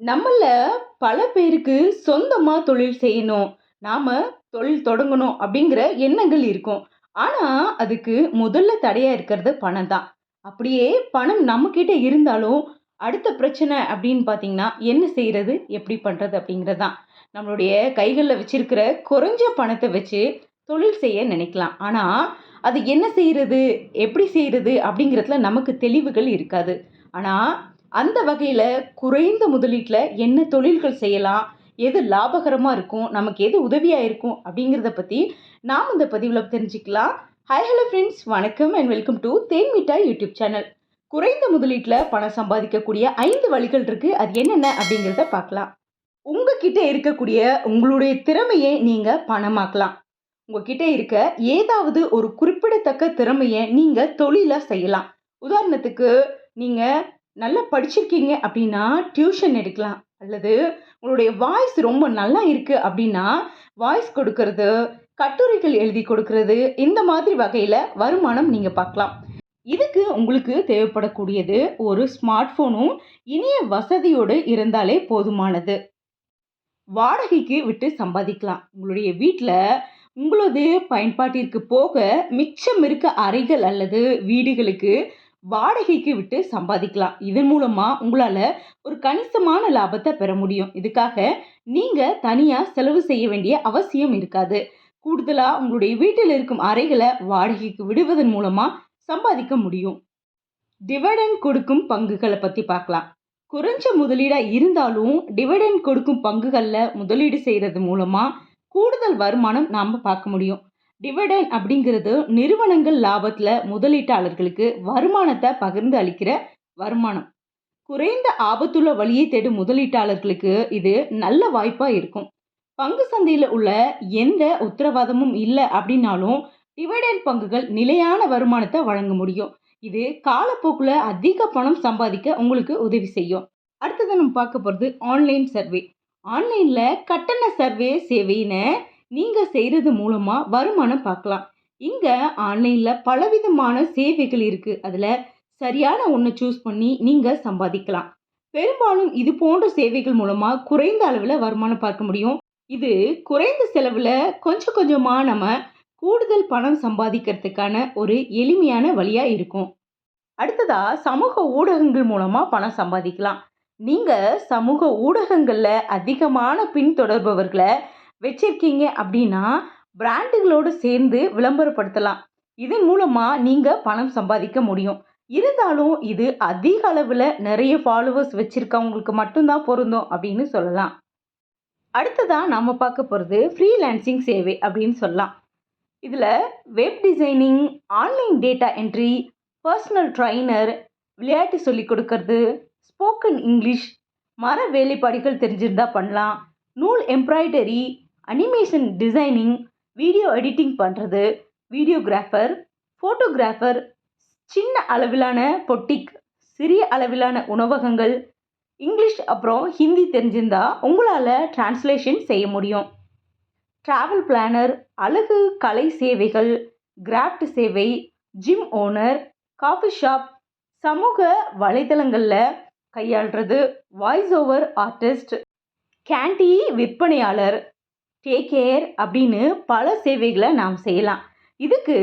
நம்மள பல பேருக்கு சொந்தமா தொழில் செய்யணும். நாம தொழில் தொடங்கணும் அப்படிங்கிற எண்ணங்கள் இருக்கும். ஆனா, அதுக்கு முதல்ல தடையா இருக்கிறது பணம் தான். அப்படியே பணம் நம்மக்கிட்ட இருந்தாலும், அடுத்த பிரச்சனை அப்படின்னு பார்த்தீங்கன்னா, என்ன செய்கிறது எப்படி பண்றது? அப்படிங்கிறது தான். நம்மளுடைய கைகளில் வச்சிருக்கிற குறைஞ்ச பணத்தை வச்சு தொழில் செய்ய நினைக்கலாம். ஆனா, அது என்ன செய்யறது எப்படி செய்கிறது அப்படிங்கிறதுல நமக்கு தெளிவுகள் இருக்காது. ஆனால் அந்த வகையில் குறைந்த முதலீட்டில் என்ன தொழில்கள் செய்யலாம்? எது லாபகரமாக இருக்கும்? நமக்கு எது உதவியாக இருக்கும்? அப்படிங்கிறத பற்றி நாம் இந்த பதிவில் தெரிஞ்சுக்கலாம். ஹாய் ஹலோ ஃப்ரெண்ட்ஸ் வணக்கம் and welcome to Then Mittai YouTube channel. குறைந்த முதலீட்டில் பணம் சம்பாதிக்கக்கூடிய ஐந்து வழிகள் இருக்குது அது என்னென்ன அப்படிங்கிறத பார்க்கலாம். உங்ககிட்ட இருக்கக்கூடிய உங்களுடைய திறமையை நீங்கள் பணமாக்கலாம். உங்ககிட்ட இருக்க ஏதாவது ஒரு குறிப்பிடத்தக்க திறமையை நீங்கள் தொழிலாக செய்யலாம். உதாரணத்துக்கு நீங்கள் நல்லா படிச்சிருக்கீங்க அப்படின்னா, டியூஷன் எடுக்கலாம். அல்லது உங்களுடைய வாய்ஸ் ரொம்ப நல்லா இருக்கு அப்படின்னா, வாய்ஸ் கொடுக்கறது, கட்டுரைகள் எழுதி கொடுக்கறது, இந்த மாதிரி வகையில வருமானம் நீங்க பார்க்கலாம். இதுக்கு உங்களுக்கு தேவைப்படக்கூடியது ஒரு ஸ்மார்ட் ஃபோனும், இணைய வசதியோடு இருந்தாலே போதுமானது. வாடகைக்கு விட்டு சம்பாதிக்கலாம். உங்களுடைய வீட்டில் உங்களது பயன்பாட்டிற்கு போக மிச்சம் இருக்க அறைகள் அல்லது வீடுகளுக்கு வாடகைக்கு விட்டு சம்பாதிக்கலாம். இதன் மூலமா உங்களால ஒரு கணிசமான லாபத்தை பெற முடியும். இதுக்காக நீங்க தனியா செலவு செய்ய வேண்டிய அவசியம் இருக்காது. கூடுதலா உங்களுடைய வீட்டில் இருக்கும் அறைகளை வாடகைக்கு விடுவதன் மூலமா சம்பாதிக்க முடியும். டிவிடன் கொடுக்கும் பங்குகளை பத்தி பார்க்கலாம். குறைஞ்ச முதலீடா இருந்தாலும், டிவிடெண்ட் கொடுக்கும் பங்குகளில் முதலீடு செய்கிறது மூலமா கூடுதல் வருமானம் நாம பார்க்க முடியும். டிவிடெண்ட் அப்படிங்கிறது நிறுவனங்கள் லாபத்தில் முதலீட்டாளர்களுக்கு வருமானத்தை பகிர்ந்து அளிக்கிற வருமானம். குறைந்த ஆபத்துள்ள வழியை தேடும் முதலீட்டாளர்களுக்கு இது நல்ல வாய்ப்பாக இருக்கும். பங்கு சந்தையில் உள்ள எந்த உத்தரவாதமும் இல்லை அப்படின்னாலும், டிவிடெண்ட் பங்குகள் நிலையான வருமானத்தை வழங்க முடியும். இது காலப்போக்கில் அதிக பணம் சம்பாதிக்க உங்களுக்கு உதவி செய்யும். அடுத்தது நம்ம பார்க்க போகிறது ஆன்லைன் சர்வே. ஆன்லைனில் கட்டண சர்வே சேவைன்னு நீங்கள் செய்கிறது மூலமாக வருமானம் பார்க்கலாம். இங்கே ஆன்லைனில் பலவிதமான சேவைகள் இருக்குது அதில் சரியான ஒன்று சூஸ் பண்ணி நீங்கள் சம்பாதிக்கலாம். பெரும்பாலும் இது போன்ற சேவைகள் மூலமாக குறைந்த அளவில் வருமானம் பார்க்க முடியும். இது குறைந்த செலவில் கொஞ்சம் கொஞ்சமாக நம்ம கூடுதல் பணம் சம்பாதிக்கிறதுக்கான ஒரு எளிமையான வழியாக இருக்கும். அடுத்ததாக சமூக ஊடகங்கள் மூலமாக பணம் சம்பாதிக்கலாம். நீங்கள் சமூக ஊடகங்களில் அதிகமான பின்தொடர்பவர்களை வச்சிருக்கீங்க அப்படின்னா, பிராண்டுகளோடு சேர்ந்து விளம்பரப்படுத்தலாம். இதன் மூலமாக நீங்கள் பணம் சம்பாதிக்க முடியும். இருந்தாலும் இது அதிக அளவில் நிறைய ஃபாலோவர்ஸ் வச்சுருக்கவங்களுக்கு மட்டும்தான் பொருந்தும் அப்படின்னு சொல்லலாம். அடுத்ததாக நாம் பார்க்க போகிறது ஃப்ரீலான்சிங் சேவை அப்படின்னு சொல்லலாம். இதில் web designing, online data entry, personal trainer விளையாட்டு சொல்லிக் கொடுக்கறது, ஸ்போக்கன் இங்கிலீஷ், மர வேலைப்பாடுகள் தெரிஞ்சிருந்தா பண்ணலாம். நூல் embroidery, animation designing, video editing பண்ணுறது வீடியோகிராஃபர், ஃபோட்டோகிராஃபர் சின்ன அளவிலான பொட்டிக், சிறிய அளவிலான உணவகங்கள், இங்கிலீஷ் அப்புறம் ஹிந்தி தெரிஞ்சிருந்தா உங்களால் டிரான்ஸ்லேஷன் செய்ய முடியும். ட்ராவல் பிளானர், அழகு கலை சேவைகள், கிராஃப்ட் சேவை, ஜிம் ஓனர், காஃபி ஷாப், சமூக வலைதளங்களில் கையாள்றது, வாய்ஸ் ஓவர் ஆர்டிஸ்ட், கேண்டி விற்பனையாளர், டேக் கேர் அப்படின்னு பல சேவைகளை நாம் செய்யலாம். இதுக்கு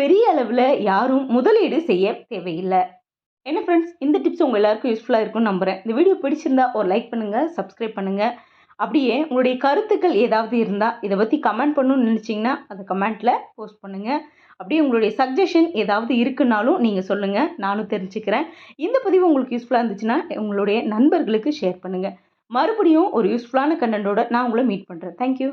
பெரிய அளவில் யாரும் முதலீடு செய்ய தேவையில்லை என்ன ஃப்ரெண்ட்ஸ் இந்த டிப்ஸ் உங்கள் எல்லாருக்கும் யூஸ்ஃபுல்லாக இருக்கும்னு நம்புறேன். இந்த வீடியோ பிடிச்சிருந்தா ஒரு லைக் பண்ணுங்கள் சப்ஸ்கிரைப் பண்ணுங்கள் அப்படியே உங்களுடைய கருத்துக்கள் ஏதாவது இருந்தால் இதை பற்றி கமெண்ட் பண்ணணும்னு நினச்சிங்கன்னா அதை கமெண்ட்டில் போஸ்ட் பண்ணுங்கள் அப்படியே உங்களுடைய சஜஷன் ஏதாவது இருக்குன்னாலும் நீங்கள் சொல்லுங்கள் நானும் தெரிஞ்சுக்கிறேன். இந்த பதிவு உங்களுக்கு யூஸ்ஃபுல்லாக இருந்துச்சுன்னா, உங்களுடைய நண்பர்களுக்கு ஷேர் பண்ணுங்கள் மறுபடியும் ஒரு யூஸ்ஃபுல்லான கன்டென்ட்டோட நான் உங்களை மீட் பண்ணுறேன் தேங்க் யூ.